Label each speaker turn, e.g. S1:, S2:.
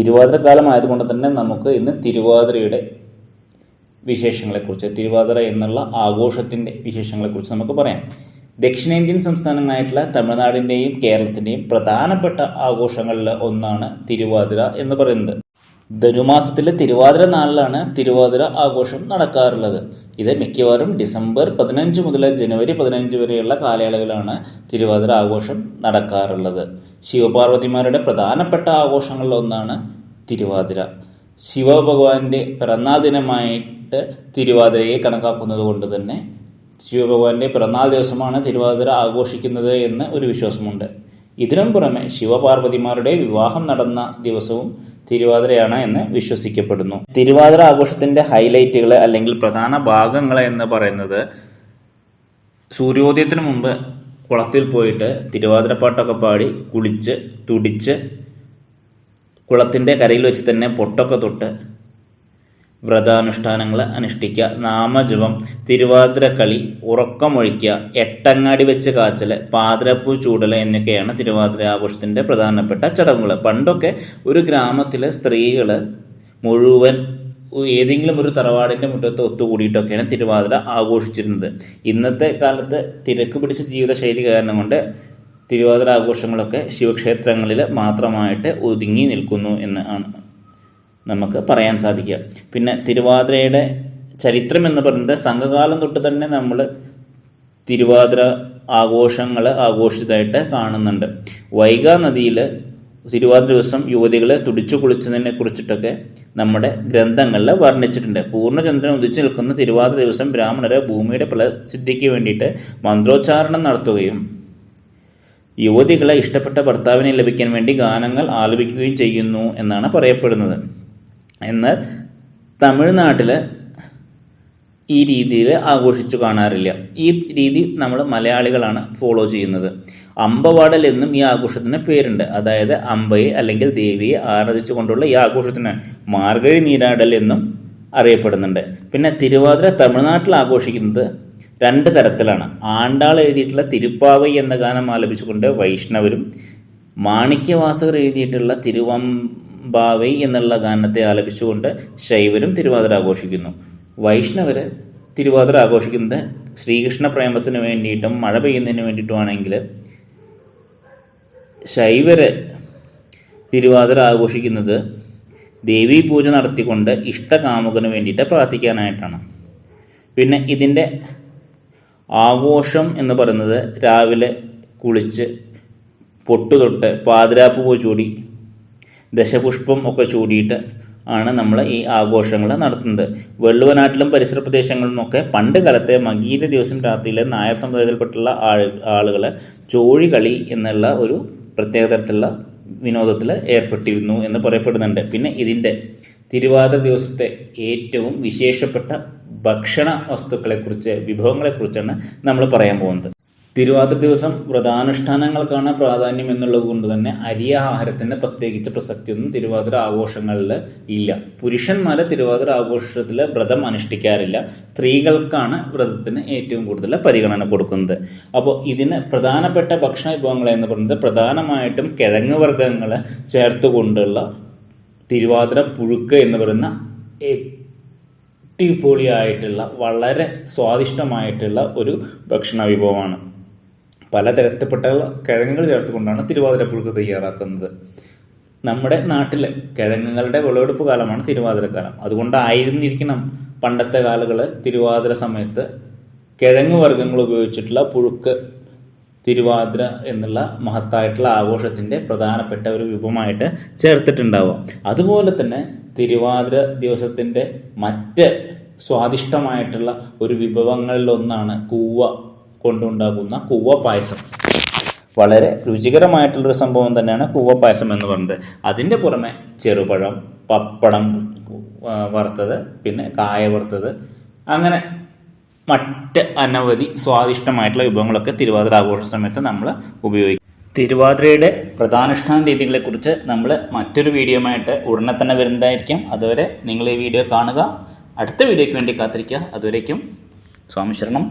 S1: തിരുവാതിരക്കാലം ആയതുകൊണ്ട് തന്നെ നമുക്ക് ഇന്ന് തിരുവാതിരയുടെ വിശേഷങ്ങളെക്കുറിച്ച് തിരുവാതിര എന്നുള്ള ആഘോഷത്തിന്റെ വിശേഷങ്ങളെക്കുറിച്ച് നമുക്ക് പറയാം. ദക്ഷിണേന്ത്യൻ സംസ്ഥാനങ്ങളായിട്ടുള്ള തമിഴ്നാടിന്റെയും കേരളത്തിന്റെയും പ്രധാനപ്പെട്ട ആഘോഷങ്ങളിൽ ഒന്നാണ് തിരുവാതിര എന്ന് പറയുന്നത്. ധനുമാസത്തിലെ തിരുവാതിര നാളിലാണ് തിരുവാതിര ആഘോഷം നടക്കാറുള്ളത്. ഇത് മിക്കവാറും ഡിസംബർ പതിനഞ്ച് മുതൽ ജനുവരി പതിനഞ്ച് വരെയുള്ള കാലയളവിലാണ് തിരുവാതിര ആഘോഷം നടക്കാറുള്ളത്. ശിവപാർവതിമാരുടെ പ്രധാനപ്പെട്ട ആഘോഷങ്ങളിൽ ഒന്നാണ് തിരുവാതിര. ശിവഭഗവാന്റെ പിറന്നാൾ ദിനമായിട്ട് തിരുവാതിരയെ കണക്കാക്കുന്നത് കൊണ്ട് തന്നെ ശിവഭഗവാന്റെ പിറന്നാൾ ദിവസമാണ് തിരുവാതിര ആഘോഷിക്കുന്നത് എന്ന് ഒരു വിശ്വാസമുണ്ട്. ഇതിനും പുറമെ ശിവപാർവതിമാരുടെ വിവാഹം നടന്ന ദിവസവും തിരുവാതിരയാണ് എന്ന് വിശ്വസിക്കപ്പെടുന്നു. തിരുവാതിര ആഘോഷത്തിന്റെ ഹൈലൈറ്റുകൾ അല്ലെങ്കിൽ പ്രധാന ഭാഗങ്ങൾ എന്ന് പറയുന്നത് സൂര്യോദയത്തിന് മുമ്പ് കുളത്തിൽ പോയിട്ട് തിരുവാതിരപ്പാട്ടൊക്കെ പാടി കുളിച്ച് തുടിച്ച് കുളത്തിന്റെ കരയിൽ വെച്ച് തന്നെ പൊട്ടൊക്കെ തൊട്ട് വ്രതാനുഷ്ഠാനങ്ങൾ അനുഷ്ഠിക്കുക. നാമജപം തിരുവാതിരക്കളി ഉറക്കമൊഴിക്കുക എട്ടങ്ങാടി വെച്ച് കാച്ചൽ പാതിരപ്പൂ ചൂടൽ എന്നൊക്കെയാണ് തിരുവാതിര ആഘോഷത്തിന്റെ പ്രധാനപ്പെട്ട ചടങ്ങുകൾ പണ്ടൊക്കെ ഒരു ഗ്രാമത്തിലെ സ്ത്രീകൾ മുഴുവൻ ഏതെങ്കിലും ഒരു തറവാടിന്റെ മുറ്റത്ത് ഒത്തുകൂടിയിട്ടൊക്കെയാണ് തിരുവാതിര ആഘോഷിച്ചിരുന്നത്. ഇന്നത്തെ കാലത്ത് തിരക്ക് പിടിച്ച ജീവിതശൈലി കാരണം കൊണ്ട് തിരുവാതിര ആഘോഷങ്ങളൊക്കെ ശിവക്ഷേത്രങ്ങളിൽ മാത്രമായിട്ട് ഒതുങ്ങി നിൽക്കുന്നു എന്ന് ആണ്. നമുക്ക് പറയാൻ സാധിക്കുക. പിന്നെ തിരുവാതിരയുടെ ചരിത്രം എന്ന് പറയുന്നത് സംഘകാലം തൊട്ട് തന്നെ നമ്മൾ തിരുവാതിര ആഘോഷങ്ങൾ ആഘോഷിച്ചതായിട്ട് കാണുന്നുണ്ട്. വൈഗാ നദിയിൽ തിരുവാതിര ദിവസം യുവതികളെ തുടിച്ചു കുളിച്ചതിനെ കുറിച്ചിട്ടൊക്കെ നമ്മുടെ ഗ്രന്ഥങ്ങളിൽ വർണിച്ചിട്ടുണ്ട്. പൂർണചന്ദ്രൻ ഉദിച്ചു നിൽക്കുന്ന തിരുവാതിര ദിവസം ബ്രാഹ്മണരെ ഭൂമിയുടെ പ്രസിദ്ധിക്ക് വേണ്ടിയിട്ട് മന്ത്രോച്ചാരണം നടത്തുകയും യുവതികളെ ഇഷ്ടപ്പെട്ട ഭർത്താവിനെ ലഭിക്കാൻ വേണ്ടി ഗാനങ്ങൾ ആലപിക്കുകയും ചെയ്യുന്നു എന്നാണ് പറയപ്പെടുന്നത്. എന്നാൽ തമിഴ്നാട്ടിൽ ഈ രീതിയിൽ ആഘോഷിച്ചു കാണാറില്ല. ഈ രീതി നമ്മൾ മലയാളികളാണ് ഫോളോ ചെയ്യുന്നത്. അമ്പവാടൽ എന്നും ഈ ആഘോഷത്തിന് പേരുണ്ട്. അതായത് അമ്പയെ അല്ലെങ്കിൽ ദേവിയെ ആരാധിച്ചു കൊണ്ടുള്ള ഈ ആഘോഷത്തിന് മാർഗഴി നീരാടൽ എന്നും അറിയപ്പെടുന്നുണ്ട്. പിന്നെ തിരുവാതിര തമിഴ്നാട്ടിൽ ആഘോഷിക്കുന്നത് രണ്ട് തരത്തിലാണ്. ആണ്ടാൾ എഴുതിയിട്ടുള്ള തിരുപ്പാവൈ എന്ന ഗാനം ആലപിച്ചുകൊണ്ട് വൈഷ്ണവരും മാണിക്യവാസകർ എഴുതിയിട്ടുള്ള തിരുവമ്പാവൈ എന്നുള്ള ഗാനത്തെ ആലപിച്ചുകൊണ്ട് ശൈവരും തിരുവാതിര ആഘോഷിക്കുന്നു. വൈഷ്ണവർ തിരുവാതിര ആഘോഷിക്കുന്നത് ശ്രീകൃഷ്ണ പ്രേമത്തിന് വേണ്ടിയിട്ടും മഴ പെയ്യുന്നതിന് വേണ്ടിയിട്ടുമാണെങ്കിൽ ശൈവര് തിരുവാതിര ആഘോഷിക്കുന്നത് ദേവീ പൂജ നടത്തിക്കൊണ്ട് ഇഷ്ടകാമുകന് വേണ്ടിയിട്ട് പ്രാർത്ഥിക്കാനായിട്ടാണ്. പിന്നെ ഇതിന്റെ ആഘോഷം എന്ന് പറയുന്നത് രാവിലെ കുളിച്ച് പൊട്ടുതൊട്ട് പാതിരാപ്പ് പൂ ചൂടി ദശപുഷ്പം ഒക്കെ ചൂടിയിട്ട് ആണ് നമ്മൾ ഈ ആഘോഷങ്ങൾ നടത്തുന്നത്. വെള്ളുവനാട്ടിലും പരിസര പ്രദേശങ്ങളിലുമൊക്കെ പണ്ട് കാലത്തെ മകീര ദിവസം രാത്രിയിലെ നായർ സമുദായത്തിൽപ്പെട്ടുള്ള ആൾ ആളുകൾ ചോഴി കളി എന്നുള്ള ഒരു പ്രത്യേക തരത്തിലുള്ള വിനോദത്തിൽ ഏർപ്പെട്ടിരുന്നു എന്ന് പറയപ്പെടുന്നുണ്ട്. പിന്നെ ഇതിന്റെ തിരുവാതിര ദിവസത്തെ ഏറ്റവും വിശേഷപ്പെട്ട ഭക്ഷണ വസ്തുക്കളെക്കുറിച്ച് വിഭവങ്ങളെക്കുറിച്ചാണ് നമ്മൾ പറയാൻ പോകുന്നത്. തിരുവാതിര ദിവസം വ്രതാനുഷ്ഠാനങ്ങൾക്കാണ് പ്രാധാന്യം എന്നുള്ളത് കൊണ്ട് തന്നെ അരിയ ആഹാരത്തിന് പ്രത്യേകിച്ച് പ്രസക്തിയൊന്നും തിരുവാതിര ആഘോഷങ്ങളിൽ ഇല്ല. പുരുഷന്മാരെ തിരുവാതിര ആഘോഷത്തിൽ വ്രതം അനുഷ്ഠിക്കാറില്ല. സ്ത്രീകൾക്കാണ് വ്രതത്തിന് ഏറ്റവും കൂടുതൽ പരിഗണന കൊടുക്കുന്നത്. അപ്പോൾ ഇതിന് പ്രധാനപ്പെട്ട ഭക്ഷണ വിഭവങ്ങൾ എന്ന് പറയുന്നത് പ്രധാനമായിട്ടും കിഴങ്ങ് വർഗങ്ങൾ ചേർത്തുകൊണ്ടുള്ള തിരുവാതിര പുഴുക്ക് എന്ന് പറയുന്ന അടിപൊളിയായിട്ടുള്ള വളരെ സ്വാദിഷ്ടമായിട്ടുള്ള ഒരു ഭക്ഷണ വിഭവമാണ്. പലതരത്തിൽപ്പെട്ട കിഴങ്ങുകൾ ചേർത്തുകൊണ്ടാണ് തിരുവാതിര പുഴുക്ക് തയ്യാറാക്കുന്നത്. നമ്മുടെ നാട്ടിൽ കിഴങ്ങുകളുടെ വിളവെടുപ്പ് കാലമാണ് തിരുവാതിരക്കാലം അതുകൊണ്ടായിരുന്നിരിക്കണം പണ്ടത്തെ കാലുകൾ തിരുവാതിര സമയത്ത് കിഴങ്ങ് വർഗങ്ങൾ ഉപയോഗിച്ചിട്ടുള്ള പുഴുക്ക് തിരുവാതിര എന്നുള്ള മഹത്തായിട്ടുള്ള ആഘോഷത്തിന്റെ പ്രധാനപ്പെട്ട ഒരു വിഭവമായിട്ട് ചേർത്തിട്ടുണ്ടാവുക. അതുപോലെ തന്നെ തിരുവാതിര ദിവസത്തിന്റെ മറ്റ് സ്വാദിഷ്ടമായിട്ടുള്ള ഒരു വിഭവങ്ങളിലൊന്നാണ് കൂവ. കൊണ്ടുണ്ടാകുന്ന കൂവ പായസം വളരെ രുചികരമായിട്ടുള്ളൊരു സംഭവം തന്നെയാണ് കൂവ പായസം എന്ന് പറയുന്നത്. അതിന്റെ പുറമെ ചെറുപഴം പപ്പടം വറുത്തത് പിന്നെ കായ വറുത്തത് അങ്ങനെ മറ്റ് അനവധി സ്വാദിഷ്ടമായിട്ടുള്ള വിഭവങ്ങളൊക്കെ തിരുവാതിര ആഘോഷ സമയത്ത് നമ്മൾ ഉപയോഗിക്കും. തിരുവാതിരയുടെ പ്രധാനുഷ്ഠാന രീതികളെക്കുറിച്ച് നമ്മൾ മറ്റൊരു വീഡിയോയുമായിട്ട് ഉടനെ തന്നെ വരുന്നതായിരിക്കും. അതുവരെ നിങ്ങൾ ഈ വീഡിയോ കാണുക. അടുത്ത വീഡിയോയ്ക്ക് വേണ്ടി കാത്തിരിക്കുക. അതുവരേക്കും സ്വാമി ശരണം